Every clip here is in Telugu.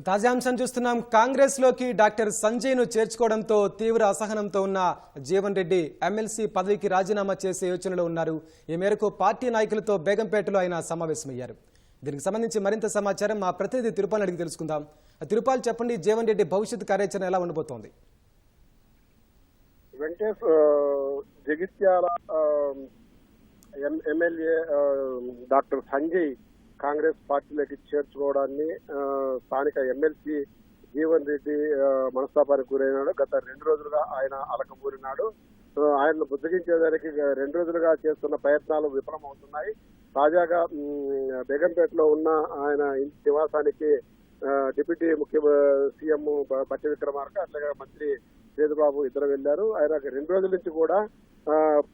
తాజా అంశం చూస్తున్నాం. కాంగ్రెస్లోకి డాక్టర్ సంజయ్ను చేర్చుకోవడంతో తీవ్ర అసహనంతో ఉన్న జీవన్ రెడ్డి ఎమ్మెల్సీ పదవికి రాజీనామా చేసే యోచనలో ఉన్నారు. ఈ మేరకు పార్టీ నాయకులతో బేగంపేటలో ఆయన సమావేశమయ్యారు. దీనికి సంబంధించి మరింత సమాచారం మా ప్రతినిధి తిరుపాల్ అడిగి తెలుసుకుందాం. తిరుపాల్ చెప్పండి జీవన్ రెడ్డి భవిష్యత్ కార్యాచరణ ఎలా ఉండబోతోంది? వెంకటేష్ జగిత్యాల ఎం- ఎమ్మెల్యే డాక్టర్ సంజయ్ కాంగ్రెస్ పార్టీలోకి చేర్చుకోవడాన్ని స్థానిక ఎమ్మెల్సీ జీవన్ రెడ్డి మనస్తాపానికి గురైనాడు. గత రెండు రోజులుగా ఆయన అలకబూరినాడు. ఆయనను బుద్ధగించేదానికి రెండు రోజులుగా చేస్తున్న ప్రయత్నాలు విఫలమవుతున్నాయి. తాజాగా బేగంపేటలో ఉన్న ఆయన నివాసానికి డిప్యూటీ ముఖ్య సీఎం బట్టి విక్రమార్క అట్లాగే మంత్రి సేదుబాబు ఇద్దరు వెళ్ళారు ఆయన రెండు రోజుల నుంచి కూడా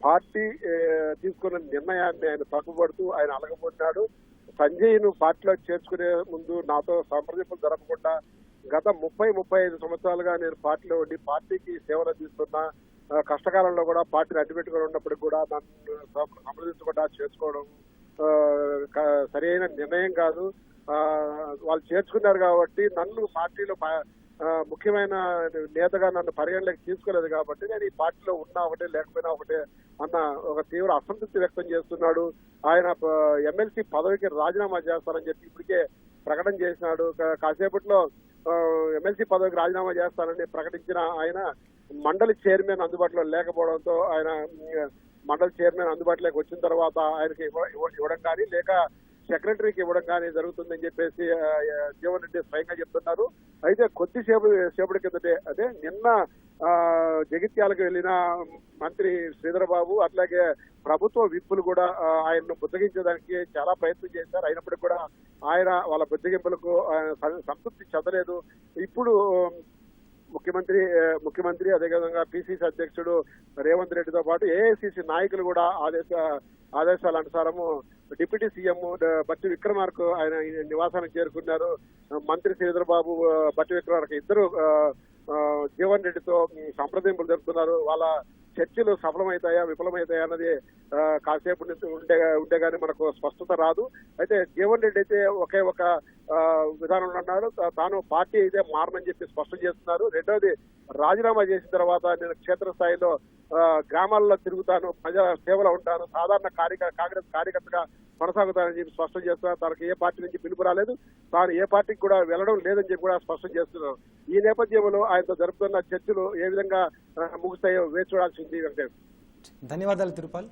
పార్టీ తీసుకున్న నిర్ణయాన్ని ఆయన తప్పుపడుతూ ఆయన అలగబోతున్నాడు సంజయ్ను పార్టీలో చేర్చుకునే ముందు నాతో సంప్రదింపులు జరపకుండా గత ముప్పై ముప్పై ఐదు సంవత్సరాలుగా నేను పార్టీలో ఉండి పార్టీకి సేవలు అందిస్తున్నా కష్టకాలంలో కూడా పార్టీని అడ్డుపెట్టుకుని ఉన్నప్పటికీ కూడా నన్ను సంప్రదించకుండా చేర్చుకోవడం సరైన నిర్ణయం కాదు. వాళ్ళు చేర్చుకున్నారు కాబట్టి నన్ను పార్టీలో ప- ముఖ్యమైన నేతగా నన్ను పరిగణలోకి తీసుకోలేదు కాబట్టి నేను ఈ పార్టీలో ఉన్నా ఒకటే లేకపోయినా ఒకటే అన్న ఒక తీవ్ర అసంతృప్తి వ్యక్తం చేస్తున్నాడు. ఆయన ప- ఎమ్మెల్సీ పదవికి రాజీనామా చేస్తానని చెప్పి ఇప్పటికే ప్రకటన చేసినాడు. కాసేపట్లో ఎమ్మెల్సీ పదవికి రాజీనామా చేస్తానని ప్రకటించిన ఆయన మండలి చైర్మన్ అందుబాటులో లేకపోవడంతో ఆయన మండలి చైర్మన్ అందుబాటులోకి వచ్చిన తర్వాత ఆయనకి ఇవ్వడం కానీ లేక సెక్రటరీకి ఇవ్వడం కానీ జరుగుతుందని చెప్పేసి జీవన్ రెడ్డి స్వయంగా చెప్తున్నారు. అయితే కొద్దిసేపు సేపటి కిందటే అదే నిన్న జగిత్యాలకు వెళ్ళిన మంత్రి శ్రీధరబాబు అట్లాగే ప్రభుత్వ విప్పులు కూడా ఆయన్ను బుద్ధగించడానికి చాలా ప్రయత్నం చేశారు. అయినప్పటికీ కూడా ఆయన వాళ్ళ బుద్ధగింపులకు సంతృప్తి చెందలేదు. ఇప్పుడు ముఖ్యమంత్రి ముఖ్యమంత్రి అదేవిధంగా పిసిసి అధ్యక్షుడు రేవంత్ రెడ్డితో పాటు ఏఐసిసి నాయకులు కూడా ఆదేశ ఆదేశాల అనుసారము డిప్యూటీ సీఎం బట్టి విక్రమార్కు ఆయన నివాసానికి చేరుకున్నారు. మంత్రి శ్రీధరబాబు ఆ, బట్టి విక్రమార్కు ఇద్దరు జీవన్ రెడ్డితో సంప్రదింపులు జరుపుతున్నారు. వాళ్ళ చర్చలు సఫలమవుతాయా విఫలమవుతాయా అన్నది కాసేపు నుంచి ఉండే ఉండే కానీ మనకు స్పష్టత రాదు. అయితే జీవన్ రెడ్డి అయితే ఒకే ఒక విధానంలో అన్నాడు తాను పార్టీ అయితే మారనని చెప్పి స్పష్టం చేస్తున్నారు. రెండోది రాజీనామా చేసిన తర్వాత నేను క్షేత్రస్థాయిలో గ్రామాల్లో తిరుగుతాను ప్రజా సేవలో ఉంటాను సాధారణ కార్యక కాంగ్రెస్ కార్యకర్తగా కొనసాగుతానని చెప్పి స్పష్టం చేస్తున్నారు. తనకు ఏ పార్టీ నుంచి పిలుపు రాలేదు. తాను ఏ పార్టీకి కూడా వెళ్ళడం లేదని చెప్పి కూడా స్పష్టం చేస్తున్నారు. ఈ నేపథ్యంలో ఆయనతో జరుపుతున్న చర్చలు ఏ విధంగా ఆ, ముగుస్తాయో వేచి చూడాల్సింది వెంకటేష్. ధన్యవాదాలు తిరుపాల్.